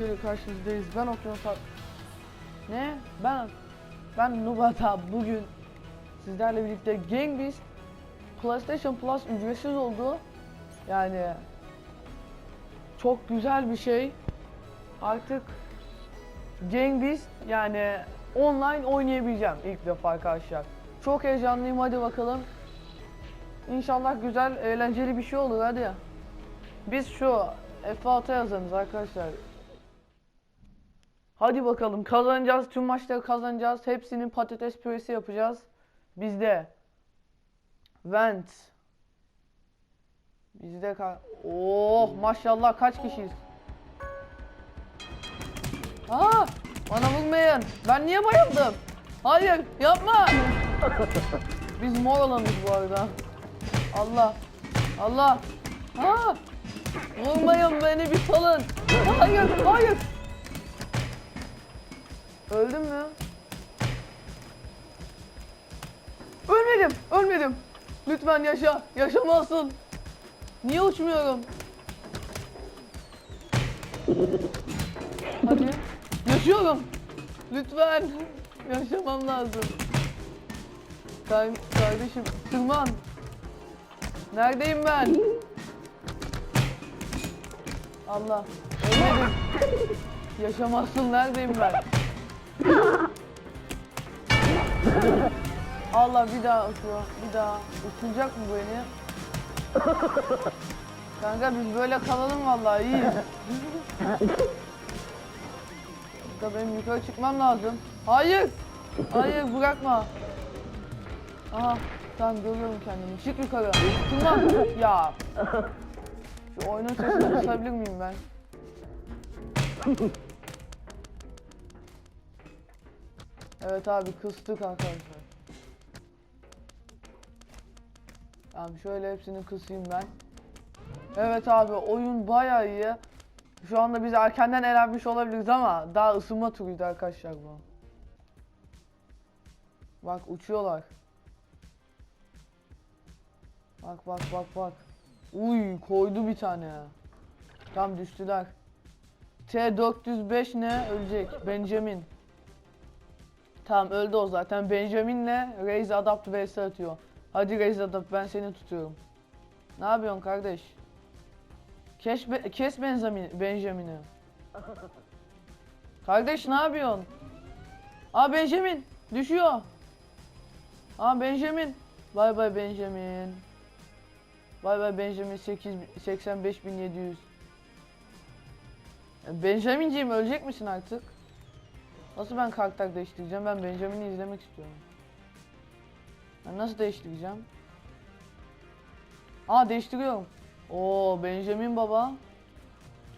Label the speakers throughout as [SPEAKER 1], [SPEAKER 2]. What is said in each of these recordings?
[SPEAKER 1] Karşınızdayız. Ben Okyanus Ar- Ne? Ben ben Nubata bugün sizlerle birlikte Gang Beast PlayStation Plus ücretsiz oldu. Yani çok güzel bir şey. Artık Gang Beast yani online oynayabileceğim ilk defa arkadaşlar. Çok heyecanlıyım hadi bakalım. İnşallah güzel, eğlenceli bir şey olur hadi. Biz şu F6'ya yazarız arkadaşlar. Hadi bakalım kazanacağız. Tüm maçları kazanacağız. Hepsinin patates püresi yapacağız. Bizde. Vent. Bizde ka Oh maşallah kaç kişiyiz? Aa! Bana vurmayın. Ben niye bayıldım? Hayır yapma. Biz mor olanız bu arada. Allah. Allah. Aa! Vurmayın beni bir salın. Hayır, hayır. Öldüm mü? Ölmedim, ölmedim. Lütfen yaşa, yaşamalısın. Niye uçmuyorum? Hadi. Yaşıyorum. Lütfen. Yaşamam lazım. Kardeşim, tırman. Neredeyim ben? Allah. Ölmedim. Yaşamazsın neredeyim ben? Allah bir daha uçuyor. Bir daha. Uçuracak mı beni? Kanka biz böyle kalalım vallahi iyi. Kanka benim yukarı çıkmam lazım. Hayır. Hayır bırakma. Aha tamam görüyorum kendimi. Çık yukarı. Tırman. Ya. Şu oyunun sesini kısabilir miyim ben? Evet abi kıstık arkadaşlar. Tamam şöyle hepsini kısayım ben. Evet abi oyun bayağı iyi. Şu anda biz erkenden elenmiş olabiliriz ama daha ısınma turuydu arkadaşlar bu. Bak uçuyorlar. Bak bak bak bak. Uy koydu bir tane. Tam düştüler. T405 ne? Ölecek. Benjamin. Tamam öldü o zaten. Benjamin'le Raze Adapt vs atıyor. Hadi Raze Adapt ben seni tutuyorum. Ne yapıyorsun kardeş? Kes, be- kes Benjamin, Benjamin'i. Kardeş ne yapıyorsun? Aa Benjamin düşüyor. Aa Benjamin. Bay bay Benjamin. Bay bay Benjamin 8 85700. Benjamin'ciğim ölecek misin artık? Nasıl ben karakter değiştireceğim? Ben Benjamin'i izlemek istiyorum. Ben nasıl değiştireceğim? Aa değiştiriyorum. Oo Benjamin baba.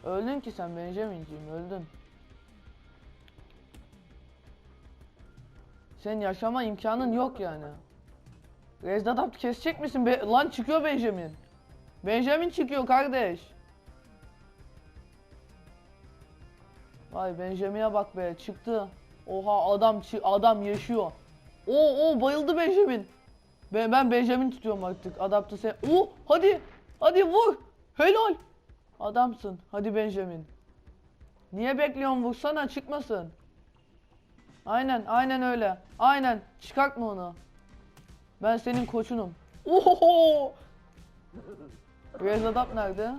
[SPEAKER 1] Öldün ki sen Benjamin'ciğim öldün. Senin yaşama imkanın yok yani. Rezdadat kesecek misin? Be- Lan çıkıyor Benjamin. Benjamin çıkıyor kardeş. Vay Benjamin'e bak be çıktı. Oha adam adam yaşıyor. Oo o bayıldı Benjamin. Ben, ben Benjamin tutuyorum artık. Adapte sen. Oo hadi. Hadi vur. Helal. Adamsın. Hadi Benjamin. Niye bekliyorsun? Vursana çıkmasın. Aynen aynen öyle. Aynen. Çıkartma onu. Ben senin koçunum. Oho! Rez Adapt nerede?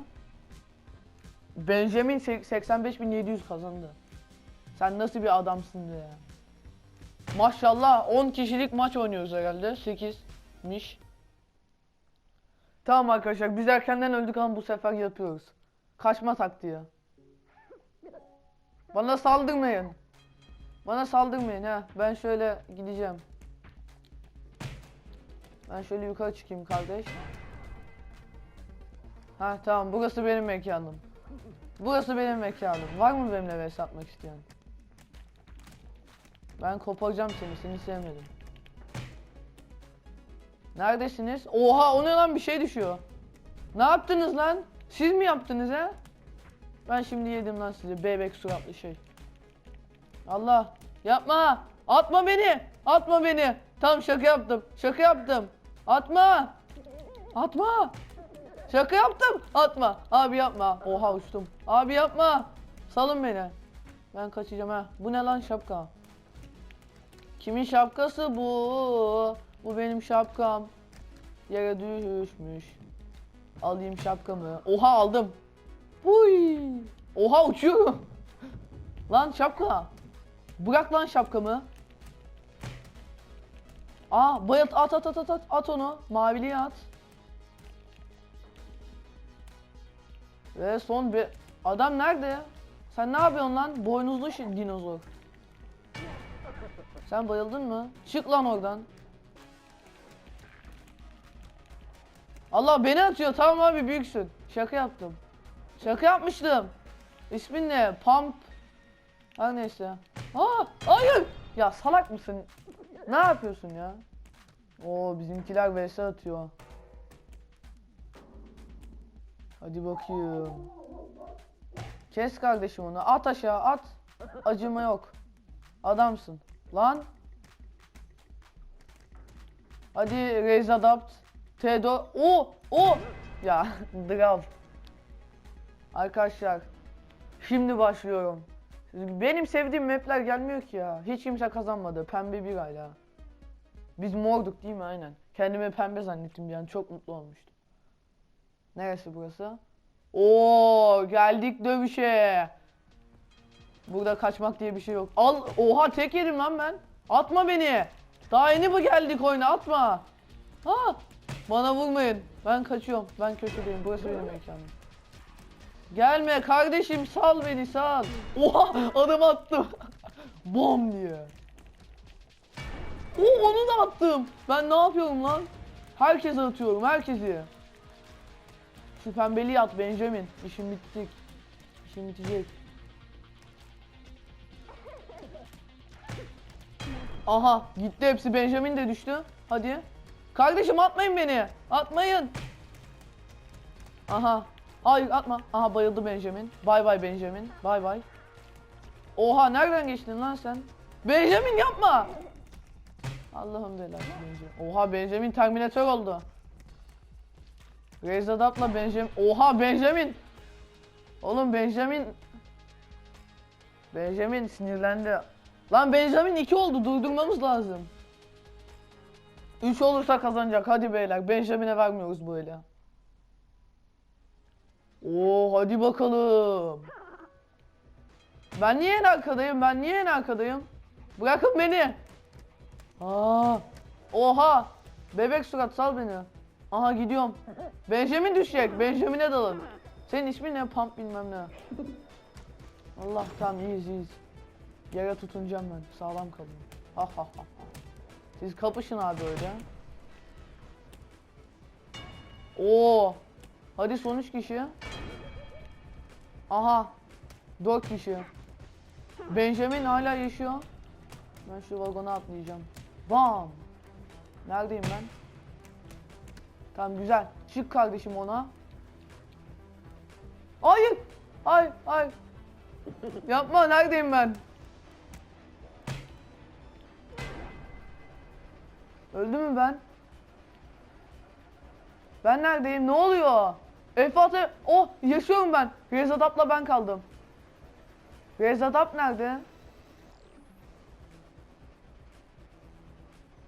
[SPEAKER 1] Benjamin sek- 85.700 kazandı. Sen nasıl bir adamsın ya. Maşallah 10 kişilik maç oynuyoruz herhalde. 8'miş. Tamam arkadaşlar biz erkenden öldük ama bu sefer yapıyoruz. Kaçma taktiği. Bana saldırmayın. Bana saldırmayın ha. Ben şöyle gideceğim. Ben şöyle yukarı çıkayım kardeş. Ha tamam burası benim mekanım. Burası benim mekanım. Var mı benimle vs atmak isteyen? Ben koparacağım seni. Seni sevmedim. Neredesiniz? Oha o ne lan bir şey düşüyor. Ne yaptınız lan? Siz mi yaptınız ha? Ben şimdi yedim lan sizi bebek suratlı şey. Allah yapma. Atma beni. Atma beni. Tam şaka yaptım. Şaka yaptım. Atma. Atma. Şaka yaptım. Atma. Abi yapma. Oha uçtum. Abi yapma. Salın beni. Ben kaçacağım ha. Bu ne lan şapka? Kimin şapkası bu? Bu benim şapkam. Yere düşmüş. Alayım şapkamı. Oha aldım. Uy. Oha uçuyorum. lan şapka. Bırak lan şapkamı. Aa bayılt at at at at at at onu. Maviliği at. Ve son bir adam nerede? Sen ne yapıyorsun lan? Boynuzlu dinozor. Sen bayıldın mı? Çık lan oradan. Allah beni atıyor. Tamam abi büyüksün. Şaka yaptım. Şaka yapmıştım. İsmin ne? Pump. Her neyse. Aa, hayır. Ya salak mısın? Ne yapıyorsun ya? Oo bizimkiler vs atıyor. Hadi bakayım. Kes kardeşim onu. At aşağı at. Acıma yok. Adamsın. Lan. Hadi raise adapt. T4. O o. Ya drav. Arkadaşlar. Şimdi başlıyorum. Benim sevdiğim mapler gelmiyor ki ya. Hiç kimse kazanmadı. Pembe bir hala. Biz morduk değil mi? Aynen. Kendimi pembe zannettim yani. Çok mutlu olmuştum. Neresi burası? Oo geldik dövüşe. Burada kaçmak diye bir şey yok. Al oha tek yedim lan ben. Atma beni. Daha yeni mi geldik oyuna atma. Ha bana vurmayın. Ben kaçıyorum. Ben köşedeyim. Burası benim mekanım. Gelme kardeşim sal beni sal. Oha adam attım. Bom diye. Oo onu da attım. Ben ne yapıyorum lan? Herkese atıyorum herkesi. Şu pembeliği at Benjamin. İşim bittik. İşim bitecek. Aha gitti hepsi Benjamin de düştü. Hadi. Kardeşim atmayın beni. Atmayın. Aha. Hayır atma. Aha bayıldı Benjamin. Bay bay Benjamin. Bay bay. Oha nereden geçtin lan sen? Benjamin yapma. Allah'ım belası Benjamin. Oha Benjamin Terminator oldu. Rezadat'la Benjamin. Oha Benjamin. Oğlum Benjamin. Benjamin sinirlendi. Lan Benjamin 2 oldu. Durdurmamız lazım. 3 olursa kazanacak. Hadi beyler. Benjamin'e vermiyoruz böyle. Oo hadi bakalım. Ben niye en arkadayım? Ben niye en arkadayım? Bırakın beni. Aa. Oha. Bebek surat sal beni. Aha gidiyorum. Benjamin düşecek. Benjamin'e dalın. Senin ismin ne? Pump bilmem ne. Allah tamam iyiyiz iyiyiz. Yere tutunacağım ben. Sağlam. Ha ha ha. ha. Siz kapışın abi öyle. Oo. Hadi son 3 kişi. Aha. 4 kişi. Benjamin hala yaşıyor. Ben şu vagona atlayacağım. Bam. Neredeyim ben? Tamam güzel. Çık kardeşim ona. Hayır. Hayır. Hayır. Yapma. Neredeyim ben? Öldü mü ben? Ben neredeyim? Ne oluyor? F6 Oh yaşıyorum ben. Rezadap'la ben kaldım. Rezadap nerede?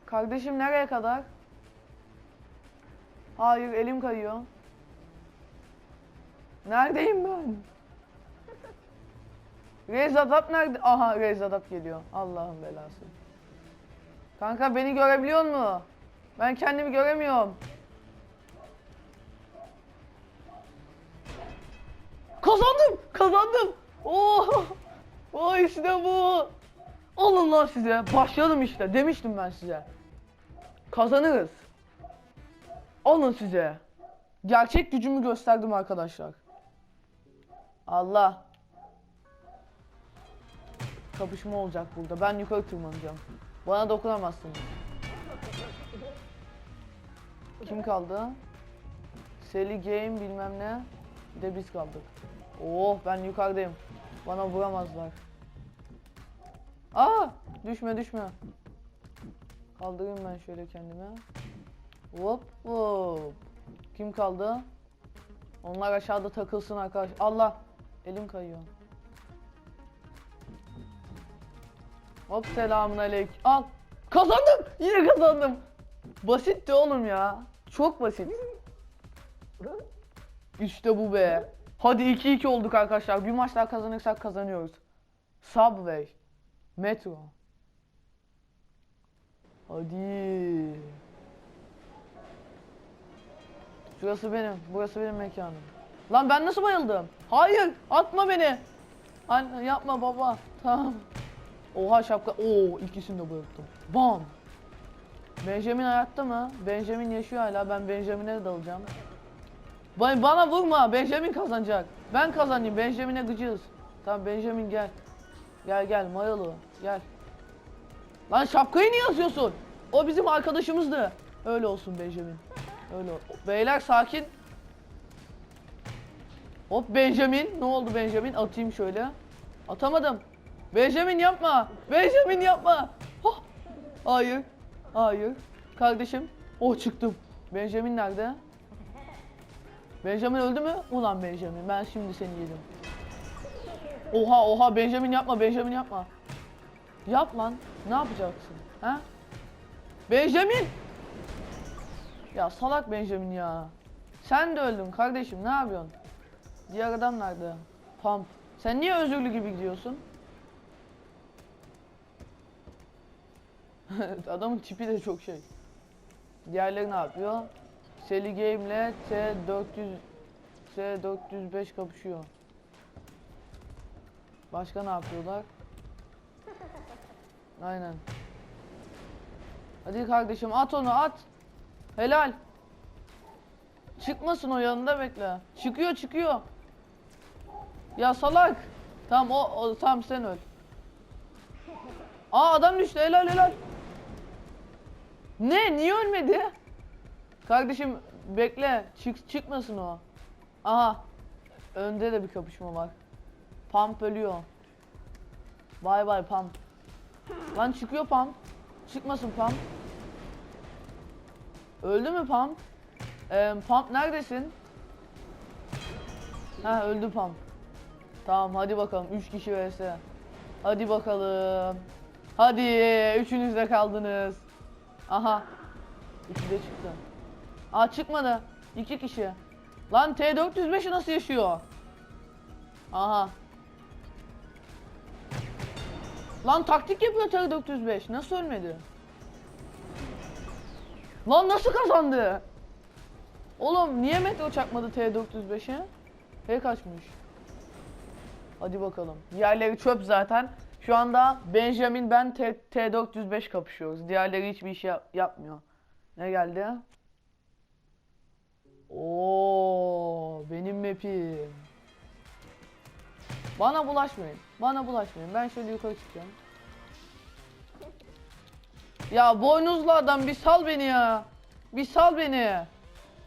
[SPEAKER 1] Kardeşim nereye kadar? Hayır elim kayıyor. Neredeyim ben? Rezadap nerede? Aha Rezadap geliyor. Allah'ın belası. Kanka beni görebiliyor mu? Ben kendimi göremiyorum. Kazandım! Kazandım! Oo! Oo işte bu! Alın lan size. Başladım işte. Demiştim ben size. Kazanırız. Alın size. Gerçek gücümü gösterdim arkadaşlar. Allah. Kapışma olacak burada. Ben yukarı tırmanacağım. Bana dokunamazsınız. Kim kaldı? Sally Game bilmem ne. Bir de biz kaldık. Oh ben yukarıdayım. Bana vuramazlar. Aa düşme düşme. Kaldırayım ben şöyle kendime. Hop hop. Kim kaldı? Onlar aşağıda takılsın arkadaş. Allah elim kayıyor. Hop selamun aleyküm. Al. Kazandım. Yine kazandım. Basitti oğlum ya. Çok basit. İşte bu be. Hadi 2-2 olduk arkadaşlar. Bir maç daha kazanırsak kazanıyoruz. Subway. Metro. Hadi. Şurası benim. Burası benim mekanım. Lan ben nasıl bayıldım? Hayır. Atma beni. Anne yapma baba. Tamam. Oha şapka. Oo ikisini de bayılttım. Bam. Benjamin hayatta mı? Benjamin yaşıyor hala. Ben Benjamin'e dalacağım. Ba- Bana vurma. Benjamin kazanacak. Ben kazanayım. Benjamin'e gıcığız. Tamam Benjamin gel. Gel gel mayalı. Gel. Lan şapkayı niye yazıyorsun? O bizim arkadaşımızdı. Öyle olsun Benjamin. Öyle ol. Beyler sakin. Hop Benjamin. Ne oldu Benjamin? Atayım şöyle. Atamadım. Benjamin yapma. Benjamin yapma. Hah. Hayır. Hayır. Kardeşim. Oh çıktım. Benjamin nerede? Benjamin öldü mü? Ulan Benjamin ben şimdi seni yedim. Oha oha Benjamin yapma Benjamin yapma. Yap lan. Ne yapacaksın? Ha? Benjamin! Ya salak Benjamin ya. Sen de öldün kardeşim ne yapıyorsun? Diğer adam nerede? Pump. Sen niye özürlü gibi gidiyorsun? Adamın tipi de çok şey. Diğerleri ne yapıyor? Seli Game'le T400 T405 kapışıyor. Başka ne yapıyorlar? Aynen. Hadi kardeşim at onu at. Helal. Çıkmasın o yanında bekle. Çıkıyor çıkıyor. Ya salak. Tamam o, o tamam sen öl. Aa adam düştü helal helal. Ne niye ölmedi? Kardeşim bekle çık çıkmasın o. Aha. Önde de bir kapışma var. Pump ölüyor. Bay bay Pump. Lan çıkıyor Pump. Çıkmasın Pump. Öldü mü Pump? Ee, Pump neredesin? Ha öldü Pump. Tamam hadi bakalım 3 kişi vs. Hadi bakalım. Hadi üçünüz de kaldınız. Aha. İki de çıktı. Aa çıkmadı. İki kişi. Lan T405'i nasıl yaşıyor? Aha. Lan taktik yapıyor T405. Nasıl ölmedi? Lan nasıl kazandı? Oğlum niye metro çakmadı T405'e? H kaçmış. Hadi bakalım. Diğerleri çöp zaten. Şu anda Benjamin ben T- T405 kapışıyoruz. Diğerleri hiçbir iş yap- yapmıyor. Ne geldi? Oo, benim map'im. Bana bulaşmayın. Bana bulaşmayın. Ben şöyle yukarı çıkıyorum. Ya boynuzlu adam bir sal beni ya. Bir sal beni.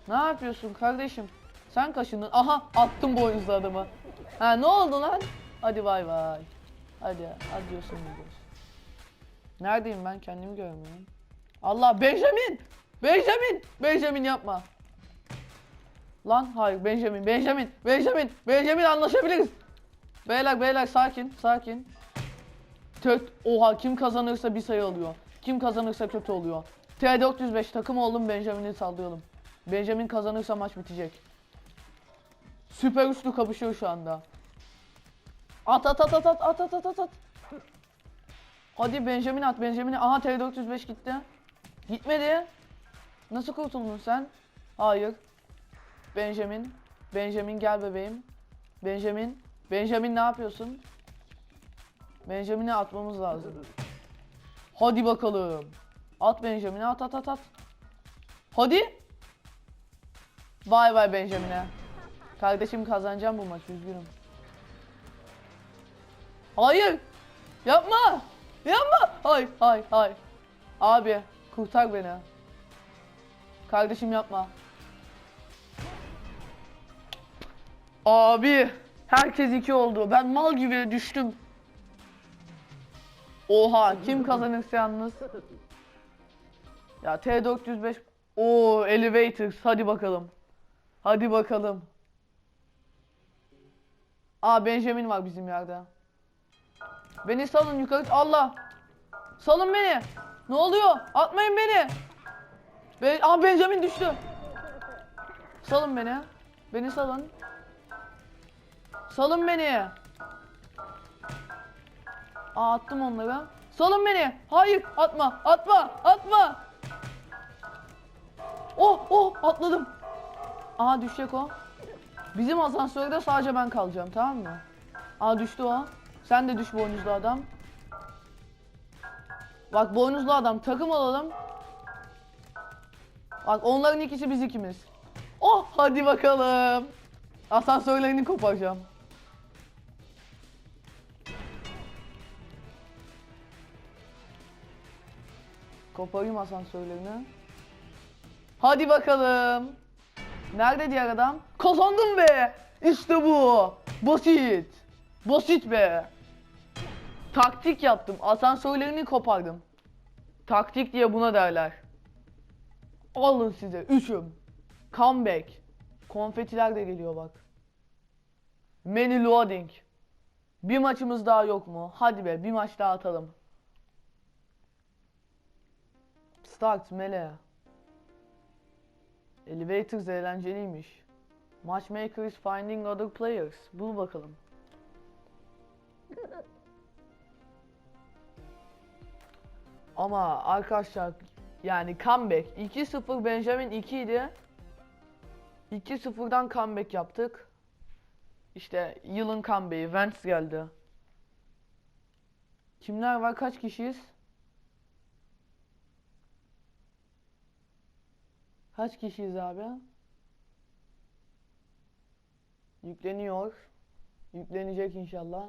[SPEAKER 1] Ne yapıyorsun kardeşim? Sen kaşındın. Aha attım boynuzlu adamı. Ha ne oldu lan? Hadi bay bay. Hadi adiyorsun diyorsun. Neredeyim ben kendimi görmüyorum. Allah Benjamin! Benjamin! Benjamin yapma. Lan hayır Benjamin, Benjamin, Benjamin, Benjamin anlaşabiliriz. Beyler beyler sakin, sakin. Tök, oha kim kazanırsa bir sayı alıyor. Kim kazanırsa kötü oluyor. T405 takım oldum Benjamin'i sallayalım. Benjamin kazanırsa maç bitecek. Süper üçlü kapışıyor şu anda. At at at at at at at at at at. Hadi Benjamin at Benjamin'i. Aha T405 gitti. Gitmedi. Nasıl kurtuldun sen? Hayır. Benjamin. Benjamin gel bebeğim. Benjamin. Benjamin ne yapıyorsun? Benjamin'i atmamız lazım. Hadi bakalım. At Benjamin'i at at at at. Hadi. Vay vay Benjamin'e. Kardeşim kazanacağım bu maçı üzgünüm. Hayır. Yapma. Yapma. Hayır hayır hayır. Abi kurtar beni. Kardeşim yapma. Abi herkes iki oldu. Ben mal gibi düştüm. Oha kim kazanırsa yalnız. Ya T405 o Elevators hadi bakalım. Hadi bakalım. Aa Benjamin var bizim yerde. Beni salın yukarı. Allah. Salın beni. Ne oluyor? Atmayın beni. Be Aa Benjamin düştü. Salın beni. Beni salın. Salın beni. Aa attım onları. Salın beni. Hayır atma atma atma. Oh oh atladım. Aa düşecek o. Bizim asansörde sadece ben kalacağım tamam mı? Aa düştü o. Sen de düş boynuzlu adam. Bak boynuzlu adam takım olalım. Bak onların ikisi biz ikimiz. Oh hadi bakalım. Asansörlerini koparacağım. Koparayım asansörlerini. Hadi bakalım. Nerede diğer adam? Kazandım be. İşte bu. Basit. Basit be. Taktik yaptım. Asansörlerini kopardım. Taktik diye buna derler. Alın size. Üçüm. Comeback. Konfetiler de geliyor bak. Menü loading. Bir maçımız daha yok mu? Hadi be bir maç daha atalım. Start mele. Elevators eğlenceliymiş. Matchmaker is finding other players. Bul bakalım. Ama arkadaşlar yani comeback 2-0 Benjamin 2 idi. 2-0'dan comeback yaptık. İşte yılın comeback'i Vance geldi. Kimler var? Kaç kişiyiz? Kaç kişiyiz abi? Yükleniyor. Yüklenecek inşallah.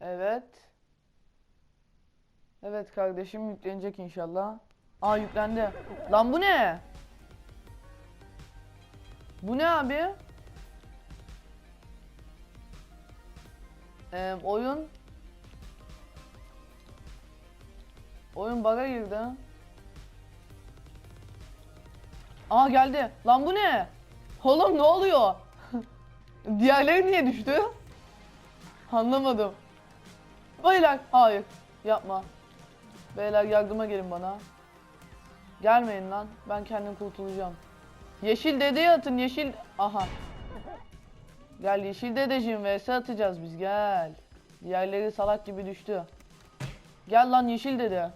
[SPEAKER 1] Evet. Evet kardeşim yüklenecek inşallah. Aa yüklendi. Lan bu ne? Bu ne abi? Ee, oyun Oyun bug'a girdi. Aa geldi. Lan bu ne? Oğlum ne oluyor? Diğerleri niye düştü? Anlamadım. Beyler hayır yapma. Beyler yardıma gelin bana. Gelmeyin lan. Ben kendim kurtulacağım. Yeşil dedeye atın yeşil. Aha. Gel yeşil dedeciğim vs atacağız biz gel. Diğerleri salak gibi düştü. Gel lan yeşil dede.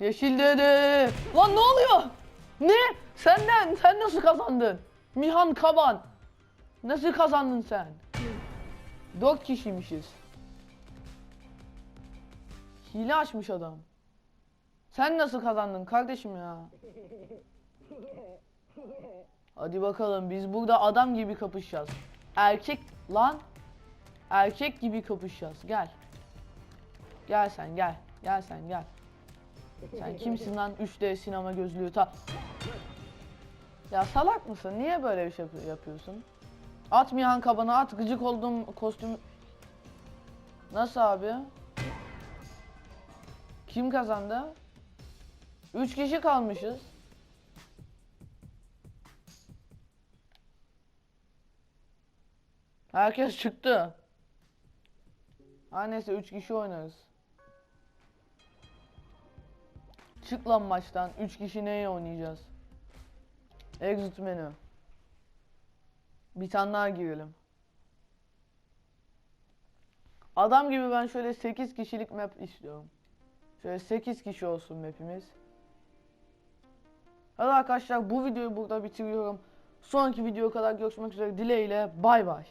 [SPEAKER 1] Yeşil dede. Lan ne oluyor? Ne? Senden sen nasıl kazandın? Mihan Kaban. Nasıl kazandın sen? Dört kişiymişiz. Hile açmış adam. Sen nasıl kazandın kardeşim ya? Hadi bakalım biz burada adam gibi kapışacağız. Erkek lan. Erkek gibi kapışacağız. Gel. Gel sen gel. Gel sen gel. Sen kimsin lan 3D sinema gözlüğü ta. Ya salak mısın? Niye böyle bir şey yapı- yapıyorsun? At Mihan kabana at gıcık olduğum kostüm. Nasıl abi? Kim kazandı? 3 kişi kalmışız. Herkes çıktı. Ha neyse 3 kişi oynarız. Çık lan maçtan. 3 kişi neye oynayacağız? Exit menü. Bir tane daha girelim. Adam gibi ben şöyle 8 kişilik map istiyorum. Şöyle 8 kişi olsun mapimiz. Hadi arkadaşlar bu videoyu burada bitiriyorum. Sonraki videoya kadar görüşmek üzere dileğiyle bay bay.